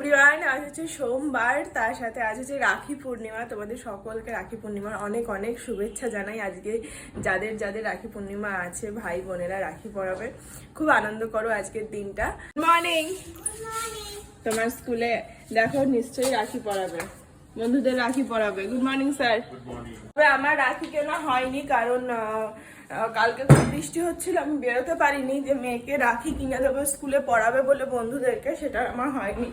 Everyone আজ হচ্ছে সোমবার তার সাথে আজ হচ্ছে রাখি পূর্ণিমা। তোমাদের সকলকে রাখি পূর্ণিমার অনেক অনেক শুভেচ্ছা জানাই। আজকে যাদের যাদের রাখি পূর্ণিমা আছে ভাই বোনেরা রাখি পড়াবে খুব আনন্দ করো আজকের দিনটা। মর্নিং তোমার স্কুলে দেখো নিশ্চয়ই রাখি পরাবে। বন্ধুদের রাখি পরাবে। গুড মর্নিং স্যার তবে আমার রাখি কেনা হয়নি কারণ কালকে খুব বৃষ্টি হচ্ছিল আমি বেরোতে পারিনি যে মেয়েকে রাখি কিনে দেবো স্কুলে পড়াবে বলে বন্ধুদেরকে সেটা আমার হয়নি।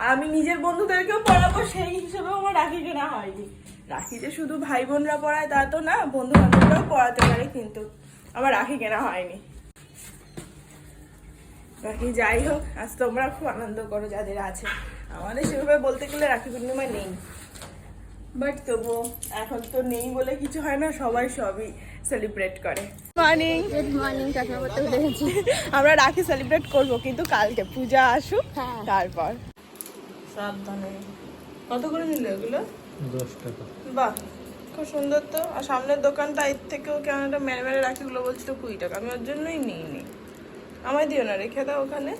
আর আমি নিজের বন্ধুদেরকেও পড়াবো সেই হিসেবেও আমার রাখি কেনা হয়নি। রাখি যে শুধু ভাই বোনরা পড়ায় তা তো না বন্ধু বান্ধবরাও পড়াতে পারে কিন্তু আমার রাখি কেনা হয়নি। বাকি যাই হোক আজ তোমরা খুব আনন্দ করো যাদের আছে। আমাদের সেভাবে বলতে গেলে রাখি পূর্ণিমা নেই। বাট তবুও এখন তো নেই বলে কিছু হয় না সবাই সবই সেলিব্রেট করে। মর্নিং গুড মর্নিং আমরা রাখি সেলিব্রেট করব কিন্তু কালকে পূজা আসুক হ্যাঁ। তারপর। সাবধানে। কত করে নিল এগুলো? দশ টাকা। বাহ খুব সুন্দর তো। আর সামনের দোকানটা এর থেকেও কেমন একটা মেরে মেরে রাখিগুলো বলছিল কুড়ি টাকা। আমি ওর জন্যই নিই নি আমায় দিও না রেখে দাও ওখানে।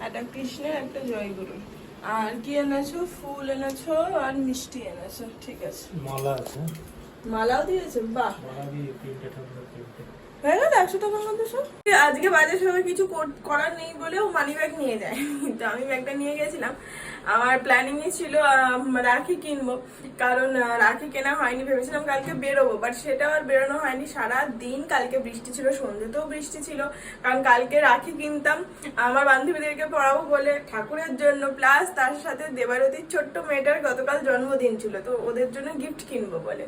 একটা কৃষ্ণের একটা জয়গুরুর। আর কি এনেছো ফুল এনেছো আর মিষ্টি এনেছো ঠিক আছে। মালা আছে। মালাও দিয়েছে বাহ। মালা দিয়ে তিনটে ঠাকুরের তিনটে। হয়ে গেল একশো টাকার মধ্যে সব? আজকে বাজার সময় কিছু করার নেই বলেও মানি ব্যাগ নিয়ে যায়। তো আমি ব্যাগটা নিয়ে গেছিলাম। আমার প্ল্যানিং ছিল রাখি কিনবো। কারণ রাখি কেনা হয়নি, ভেবেছিলাম কালকে বেরোবো। বাট সেটা আর বেরোনো হয়নি। সারা দিন কালকে বৃষ্টি ছিল, সন্ধ্যেতেও বৃষ্টি ছিল। কারণ কালকে রাখি কিনতাম। আমার বান্ধবীদেরকে পড়াবো বলে ঠাকুরের জন্য। প্লাস তার সাথে দেবারতির ছোট্ট মেয়েটার গতকাল জন্মদিন ছিল। তো ওদের জন্য গিফট কিনবো বলে।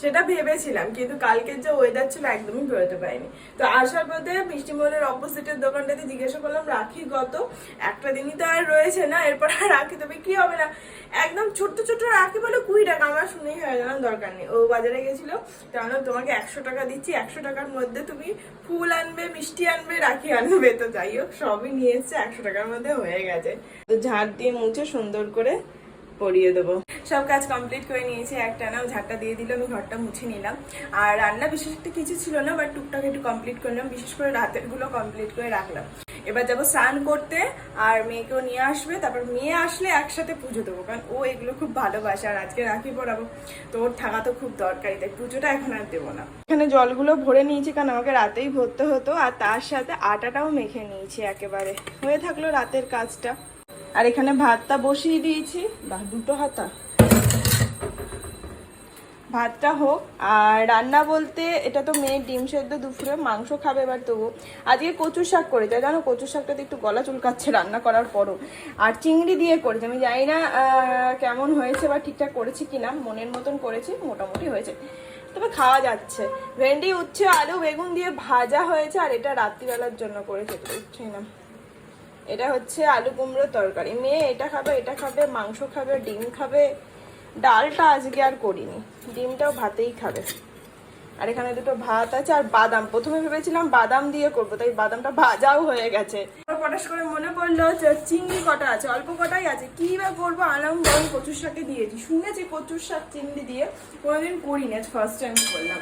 সেটা ভেবেছিলাম। কিন্তু কালকের যে ওয়েদার ছিল, একদমই বেরোতে পারিনি তো আসার পথে মিষ্টিমহলের অপোজিটের দোকানটাতে জিজ্ঞাসা করলাম, রাখি গত একটা দিনই তো আর রয়েছে না, এরপর আর রাখি তো বিক্রি হবে না? একদম ছোট্ট ছোট্ট রাখি বলে কুড়ি টাকা, আমার শুনেই হয়ে গেলাম দরকার নেই। ও বাজারে গেছিল, তো আমরা তোমাকে একশো টাকা দিচ্ছি, একশো টাকার মধ্যে তুমি ফুল আনবে, মিষ্টি আনবে, রাখি আনবে। তো যাই হোক, সবই নিয়ে এসছে, একশো টাকার মধ্যে হয়ে গেছে। তো ঝাড় দিয়ে মুছে সুন্দর করে পরিয়ে দেবো। সব কাজ কমপ্লিট করে নিয়েছি একটা না ঝাড়টা দিয়ে দিল, আমি ঘরটা মুছে নিলাম। আর রান্না বিশেষ একটা কিছু ছিল না বাট টুকটাক একটু কমপ্লিট করলাম বিশেষ করে রাতেরগুলো কমপ্লিট করে রাখলাম। এবার যাব স্নান করতে, আর মেয়েকেও নিয়ে আসবে, তারপর মেয়ে আসলে একসাথে পুজো দেবো, কারণ ও এগুলো খুব ভালোবাসে, আর আজকে রাখি পড়াবো তো ওর থাকা তো খুব দরকারি তাই পুজোটা এখন আর দেবো না। এখানে জলগুলো ভরে নিয়েছি, কারণ আমাকে রাতেই ভরতে হতো, আর তার সাথে আটাটাও মেখে নিয়েছি একেবারে। হয়ে থাকল রাতের কাজটা। আর এখানে ভাতটা বসিয়ে দিয়েছি বাহ দুটো হাতা। ভাতটা হোক, আর রান্না বলতে এটা তো মেয়ের ডিম সেদ্ধ দুপুরে মাংস খাবে এবার তবু। আজকে কচুর শাক করেছে, জানো? কচুর শাকটাতে একটু গলা চুলকাচ্ছে রান্না করার পরও। আর চিংড়ি দিয়ে করেছে, আমি জানি না কেমন হয়েছে বা ঠিকঠাক করেছি কিনা, মনের মতন করেছি, মোটামুটি হয়েছে। তবে খাওয়া যাচ্ছে। ভেন্ডি, উচ্ছে, আলু, বেগুন দিয়ে ভাজা হয়েছে, আর এটা রাত্রিবেলার জন্য করেছে তো উঠছেই না। এটা হচ্ছে আলু কুমড়োর তরকারি। মেয়ে এটা খাবে এটা খাবে, মাংস খাবে, ডিম খাবে। ডালটা আজকে আর করিনি। ডিমটাও ভাতেই খাবে। আর এখানে দুটো ভাত আছে আর বাদাম। প্রথমে ভেবেছিলাম বাদাম দিয়ে করব, তাই বাদামটা ভাজাও হয়ে গেছে। পটাশ করে মনে পড়ল যে চিংড়ি কটা আছে, অল্প কটাই আছে। কি বা করব? আলাম বরং কচুর শাকে দিয়েছি। শুনেছি কচুর শাক চিংড়ি দিয়ে। কোনোদিন করিনি, আজ ফার্স্ট টাইম করলাম।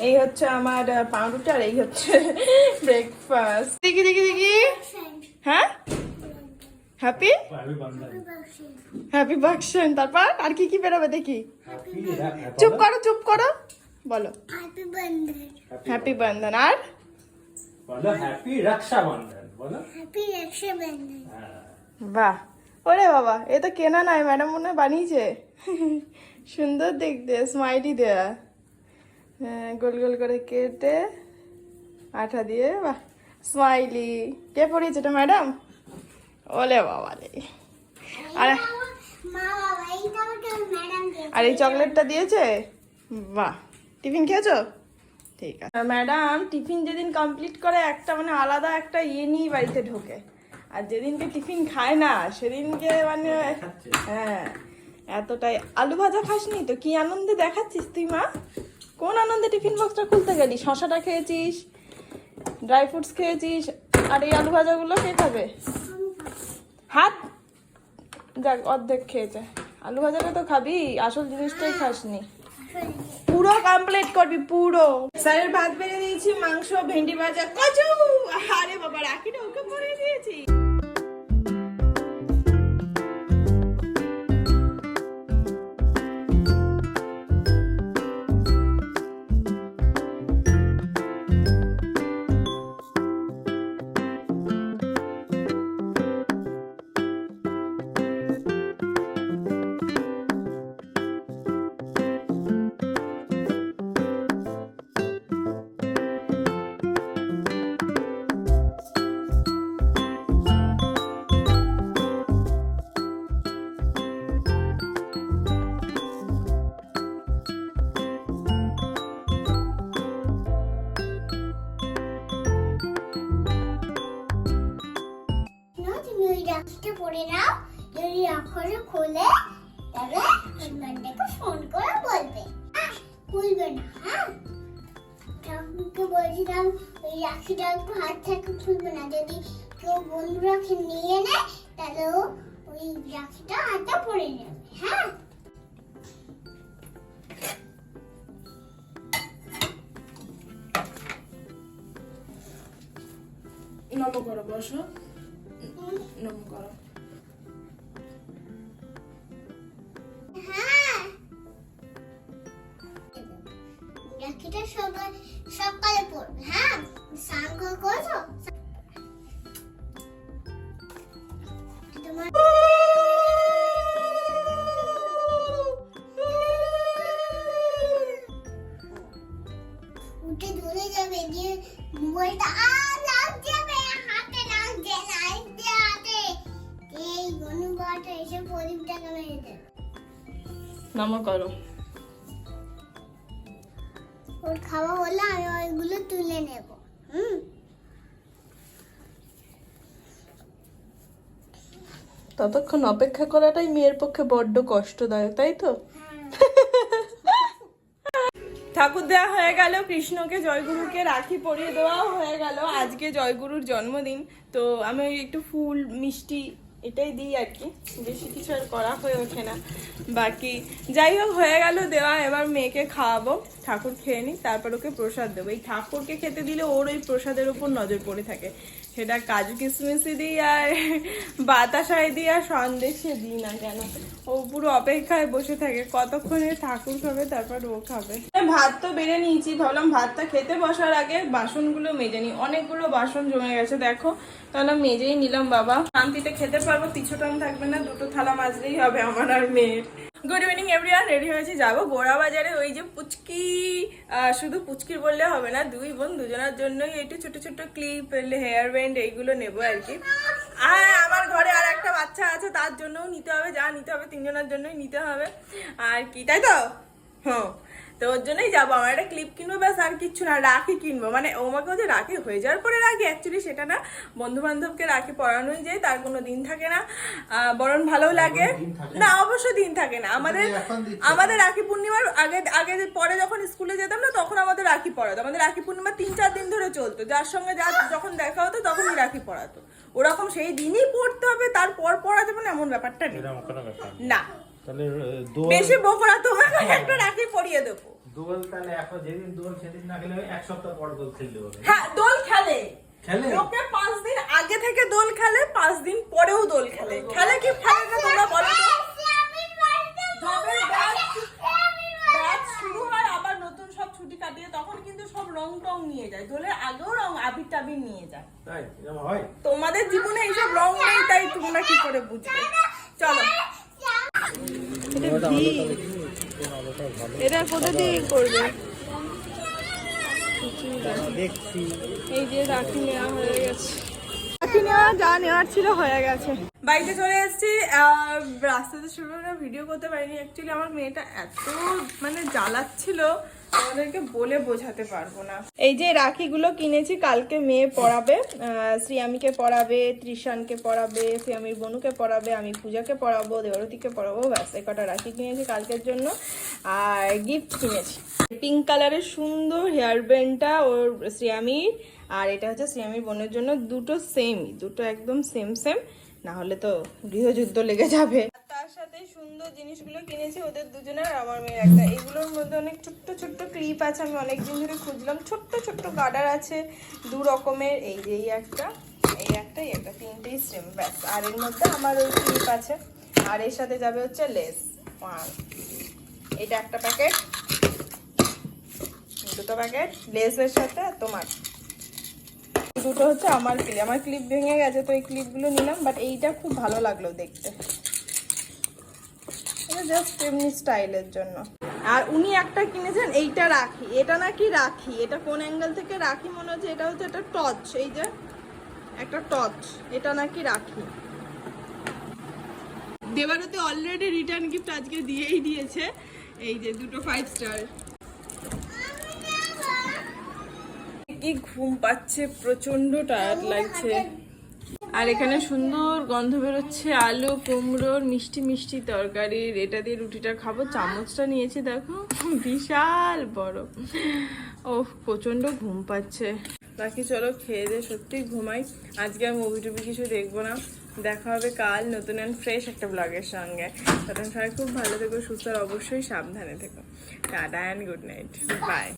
এই হচ্ছে আমার পাউরুটি আর এই হচ্ছে ব্রেকফাস্ট দেখি দেখি দেখি। হ্যাঁ? হ্যাপি হ্যাপি বাকশন তারপর আর কি কি বেরোবে দেখি? চুপ করো চুপ করো। বলো। হ্যাপি বন্ধন আর? বলো হ্যাপি রক্ষা বলো। হ্যাপি রক্ষা বাহ। ওরে বাবা এ তো কেনা নয় ম্যাডাম মনে হয় বানিয়েছে। সুন্দর দেখতে স্মাইলি দেয়া। হ্যাঁ গোল গোল করে কেটে আঠা দিয়ে বাহ। স্মাইলি কে পড়িয়েছে এটা ম্যাডাম? ওলে বাবা রে। আর আর এই চকলেটটা দিয়েছে? বাহ টিফিন খেয়েছো? ঠিক আছে। ম্যাডাম টিফিন যেদিন কমপ্লিট করে একটা মানে আলাদা একটা ইয়ে নিয়ে বাড়িতে ঢোকে। আর যেদিনকে টিফিন খায় না সেদিনকে মানে হ্যাঁ এতটাই। আলু ভাজা খাসনি তো? কি আনন্দে দেখাচ্ছিস তুই মা? কোন আনন্দে টিফিন বক্সটা খুলতে গেলি? শশাটা খেয়েছিস ড্রাই ফ্রুটস খেয়েছিস আর এই আলু ভাজাগুলো কে খাবে? হাত যাক, অর্ধেক খেয়েছে আলু ভাজাটা তো খাবি, আসল জিনিসটাই খাসনি। পুরো কমপ্লিট করবি, পুরো। স্যারের ভাত বেড়ে দিয়েছি, মাংস, ভেন্ডি ভাজা, কচু। আরে বাবা, রাখিটা ওকে করে দিয়েছি। একটু হাত থেকে খুলবে না। যদি কেউ বন্ধুরাকে নিয়ে নেয় তাহলে ওই রাখিটা হাতে পড়ে যাবে হ্যাঁ? নম করো বসো। নম করো। করছ? তোমার উঠে ধরে যাবে যে মোবাইলটা আ লাগ যাবে হাতে লাগছে লাগছে হাতে। এই গনুবাটা এসে প্রদীপটাকে মেরে দেবে নম করো। ওর খাওয়া হলে আমি ওইগুলো তুলে নেব। ততক্ষণ অপেক্ষা করাটাই মেয়ের পক্ষে বড্ড কষ্টদায়ক, তাই তো? ঠাকুর দেওয়া হয়ে গেল, কৃষ্ণকে, জয়গুরুকে রাখি পরিয়ে দেওয়াও হয়ে গেল। আজকে জয়গুরুর জন্মদিন, তো আমি একটু ফুল, মিষ্টি এটাই দিই আর কি। বেশি কিছু আর করা হয়ে ওঠে না। বাকি যাই হোক, হয়ে গেল দেওয়া, এবার মেয়েকে খাওয়াবো। ঠাকুর খেয়ে নিই তারপর ওকে প্রসাদ দেবো। এই ঠাকুরকে খেতে দিলে ওর ওই প্রসাদের উপর নজর পড়ে থাকে। সেটা কাজু কিশমিশি দিই আর বাতাসায় দিই আর সন্দেশে দিই না কেন? ও পুরো অপেক্ষায় বসে থাকে। কতক্ষণে ঠাকুর খাবে তারপর ও খাবে। ভাত তো বেড়ে নিয়েছি। ভাবলাম ভাতটা খেতে বসার আগে বাসনগুলো মেজে নিই। অনেকগুলো বাসন জমে গেছে, দেখো। তাহলে মেজেই নিলাম, বাবা। শান্তিতে খেতে পারব পিছুটান থাকবে না। দুটো থালা মাজলেই হবে আমার আর মেয়ের। গুড ইভিনিং এভরিওয়ান রেডি হয়েছে, যাব গোড়া বাজারে ওই যে পুচকি শুধু পুচকির বললে হবে না, দুই বোন দুজনের জন্যই একটু ছোট ছোট ক্লিপ হেয়ার ব্যান্ড এইগুলো নেব আর কি। আর আমার ঘরে আর একটা বাচ্চা আছে, তার জন্যও নিতে হবে, যা নিতে হবে তিনজনের জন্যই নিতে হবে। আর কি, তাই তো? হ্যাঁ। তো ওর জন্যই যাব আমার একটা ক্লিপ কিনবো ব্যাস আর কিচ্ছু না রাখি কিনবো। মানে ও আমাকে যে রাখি হয়ে যাওয়ার পরে রাখি অ্যাকচুয়ালি সেটা না বন্ধু বান্ধবকে রাখি পরানোই যায় তার কোনো দিন থাকে না। বরং ভালো লাগে। না। অবশ্যই দিন থাকে না। আমাদের আমাদের রাখি পূর্ণিমার আগে আগে যে পরে যখন স্কুলে যেতাম না তখন আমাদের রাখি পড়াতো আমাদের রাখি পূর্ণিমা তিন চার দিন ধরে চলতো। যার সঙ্গে যা যখন দেখা হতো তখনই রাখি পড়াতো ওরকম সেই দিনই পড়তে হবে তারপর পড়া যাবে না এমন ব্যাপারটা নেই। না। তাহলে দোল বেশি বকরা তোমাকে একটা রাখি পরিয়ে দেবো। দোল তাহলে এখন যেদিন দোল সেদিন না খেলে এক সপ্তাহ পর দোল খেলতে হবে। হ্যাঁ দোল খেলে। খেলে? লোকে পাঁচ দিন আগে থেকে দোল খেলে পাঁচ দিন পরেও দোল খেলে। খেলে কি খেলে না তোমরা বলো তো? যবে ব্যাচ ব্যাচ শুরু হয় আবার নতুন সব ছুটি কাটিয়ে তখন কিন্তু সব রং টং নিয়ে যায়। দোলের আগেও রং আবির টাবির নিয়ে যায়। তাই? হয়? তোমাদের জীবনে এইসব রং নেই তাই তোমরা কি করে বুঝবে? চলো। এটা কোথা দিয়ে করবে? এই যে রাখি নেওয়া হয়ে গেছে। রাখি নেওয়া যা নেওয়ার ছিল হয়ে গেছে। বাড়িতে চলে এসেছি। রাস্তাতে শুরু করে ভিডিও করতে পারিনি। অ্যাকচুয়ালি আমার মেয়েটা এত মানে জ্বালাচ্ছিল, আমাদেরকে বলে বোঝাতে পারব না। এই যে রাখিগুলো কিনেছি, কালকে মেয়ে পড়াবে। শ্রিয়ামিকে পড়াবে ত্রিশানকে পড়াবে, শ্রিয়ামির বনুকে পড়াবে, আমি পূজাকে পড়াবো, দেবরতীকে পড়াবো, ব্যাস এই কটা রাখি কিনেছি কালকের জন্য। আর গিফট কিনেছি। পিঙ্ক কালারের সুন্দর হেয়ার ব্যান্ডটা ওর শ্রিয়ামির। আর এটা হচ্ছে শ্রিয়ামির বোনের জন্য। দুটো সেমই দুটো একদম সেম সেম না হলে তো গৃহযুদ্ধ লেগে যাবে। তার সাথে সুন্দর জিনিসগুলো কিনেছি, ওদের দুজনের আমার মেয়ের একটা। এগুলোর মধ্যে অনেক ছোট্ট ছোট্ট ক্লিপ আছে, আমি অনেক দিন ধরে খুঁজলাম। ছোট্ট ছোট্ট গার্ডার আছে, দু রকমের, এই যে এই একটা এই একটা এই একটা, তিনটেই সেম ব্যাস। আর এর মধ্যে আমার ওই ক্লিপ আছে। আর এর সাথে যাবে হচ্ছে লেস এটা একটা প্যাকেট দুটো প্যাকেট লেসের সাথে তোমার। দুটো হচ্ছে আমার ক্লিপ আমার ক্লিপ ভেঙে গেছে, তো এই ক্লিপগুলো নিলাম বাট এইটা খুব ভালো লাগল দেখতে। জাস্ট এমনি স্টাইলের জন্য। আর উনি একটা কিনেছেন, এইটা রাখি। এটা নাকি রাখি? এটা কোন অ্যাঙ্গেল থেকে রাখি? মনে হচ্ছে এটা হচ্ছে একটা টর্চ এই যে একটা টর্চ এটা নাকি রাখি? দেবারতে অলরেডি রিটার্ন গিফট আজকে দিয়েই দিয়েছে। এই যে দুটো ফাইভ স্টার কি ঘুম পাচ্ছে প্রচণ্ড টায়ার্ড লাগছে। আর এখানে সুন্দর গন্ধ বেরোচ্ছে, আলু, কুমড়োর মিষ্টি মিষ্টি তরকারির এটা দিয়ে রুটিটা খাব, চামচটা নিয়েছি, দেখো। বিশাল বড়। ও প্রচণ্ড ঘুম পাচ্ছে। বাকি চলো, খেয়ে দিয়ে সত্যি ঘুমাই। আজকে আর মুভি টুভি কিছু দেখব না। দেখা হবে কাল নতুন অ্যান্ড ফ্রেশ একটা ব্লগের সঙ্গে। তখন সবাই খুব ভালো থেকো, সুস্থ আর অবশ্যই সাবধানে থেকো। Tata and good night bye